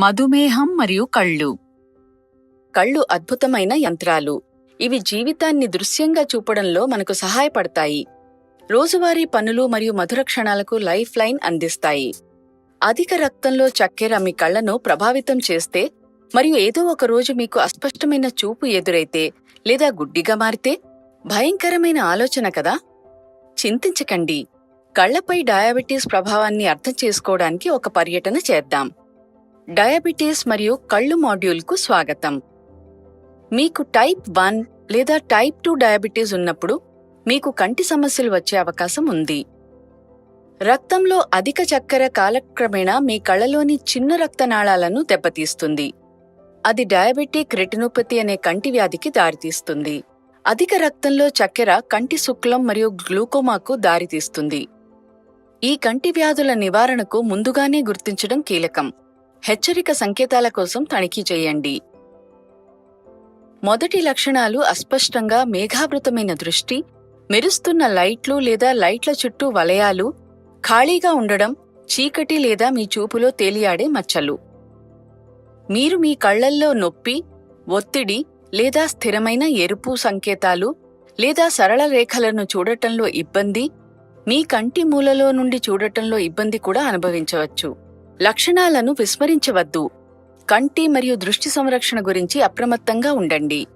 మధుమేహం మరియు కళ్ళు. కళ్ళు అద్భుతమైన యంత్రాలు. ఇవి జీవితాన్ని దృశ్యంగా చూపడంలో మనకు సహాయపడతాయి. రోజువారీ పనులు మరియు మధుర క్షణాలకు లైఫ్ లైన్ అందిస్తాయి. అధిక రక్తంలో చక్కెర మీ కళ్ళను ప్రభావితం చేస్తే మరియు ఏదో ఒక రోజు మీకు అస్పష్టమైన చూపు ఎదురైతే లేదా గుడ్డిగా మారితే భయంకరమైన ఆలోచన కదా? చింతించకండి. కళ్ళపై డయాబెటీస్ ప్రభావాన్ని అర్థం చేసుకోవడానికి ఒక పర్యటన చేద్దాం. డయాబెటీస్ మరియు కళ్ళు మాడ్యూల్కు స్వాగతం. మీకు టైప్ వన్ లేదా టైప్ టూ డయాబెటీస్ ఉన్నప్పుడు మీకు కంటి సమస్యలు వచ్చే అవకాశం ఉంది. రక్తంలో అధిక చక్కెర కాలక్రమేణా మీ కళ్ళలోని చిన్న రక్తనాళాలను దెబ్బతీస్తుంది. అది డయాబెటిక్ రెటినోపతి అనే కంటి వ్యాధికి దారితీస్తుంది. అధిక రక్తంలో చక్కెర కంటి శుక్లం మరియు గ్లూకోమాకు దారితీస్తుంది. ఈ కంటి వ్యాధుల నివారణకు ముందుగానే గుర్తించడం కీలకం. హెచ్చరిక సంకేతాల కోసం తనిఖీ చేయండి. మొదటి లక్షణాలు అస్పష్టంగా మేఘావృతమైన దృష్టి మెరుస్తున్న లైట్లు లేదా లైట్ల చుట్టూ వలయాలు ఖాళీగా ఉండడం చీకటి లేదా మీ చూపులో తేలియాడే మచ్చలు. మీరు మీ కళ్ళల్లో నొప్పి ఒత్తిడి లేదా స్థిరమైన ఎరుపు సంకేతాలు లేదా సరళ రేఖలను చూడటంలో ఇబ్బంది మీ కంటి మూలలో నుండి చూడటంలో ఇబ్బంది కూడా అనుభవించవచ్చు. లక్షణాలను విస్మరించవద్దు. కంటి మరియు దృష్టి సంరక్షణ గురించి అప్రమత్తంగా ఉండండి.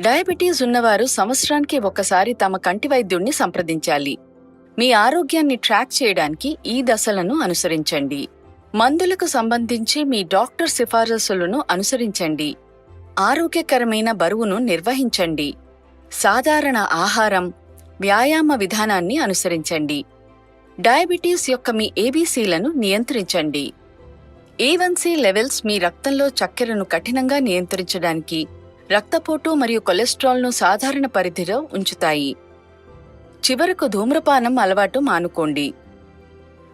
డయాబెటీస్ ఉన్నవారు సంవత్సరానికి ఒకసారి తమ కంటి వైద్యుణ్ణి సంప్రదించాలి. మీ ఆరోగ్యాన్ని ట్రాక్ చేయడానికి ఈ దశలను అనుసరించండి. మందులకు సంబంధించి మీ డాక్టర్ సిఫారసులను అనుసరించండి. ఆరోగ్యకరమైన బరువును నిర్వహించండి. సాధారణ ఆహారం వ్యాయామ విధానాన్ని అనుసరించండి. డయాబెటీస్ యొక్క మీ ఏబీసీలను నియంత్రించండి. ఏవన్సీ లెవెల్స్ మీ రక్తంలో చక్కెరను కఠినంగా నియంత్రించడానికి రక్తపోటు మరియు కొలెస్ట్రాల్ను సాధారణ పరిధిలో ఉంచుతాయి. చివరకు ధూమ్రపానం అలవాటు మానుకోండి.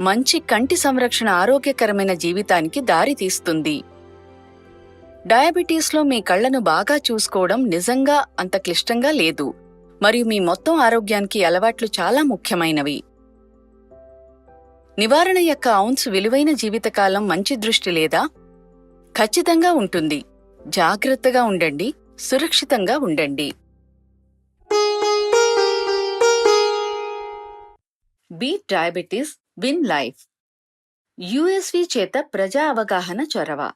మంచి కంటి సంరక్షణ ఆరోగ్యకరమైన జీవితానికి దారి తీస్తుంది. డయాబెటీస్లో మీ కళ్ళను బాగా చూసుకోవడం నిజంగా అంత క్లిష్టంగా లేదు. మరియు మీ మొత్తం ఆరోగ్యానికి అలవాట్లు చాలా ముఖ్యమైనవి. నివారణ యొక్క ఔన్స్ విలువైన జీవితకాలం మంచి దృష్టి లేదా? ఖచ్చితంగా ఉంటుంది. జాగ్రత్తగా ఉండండి. సురక్షితంగా ఉండండి. Beat diabetes win life. USV చేత ప్రజా అవగాహన చొరవ.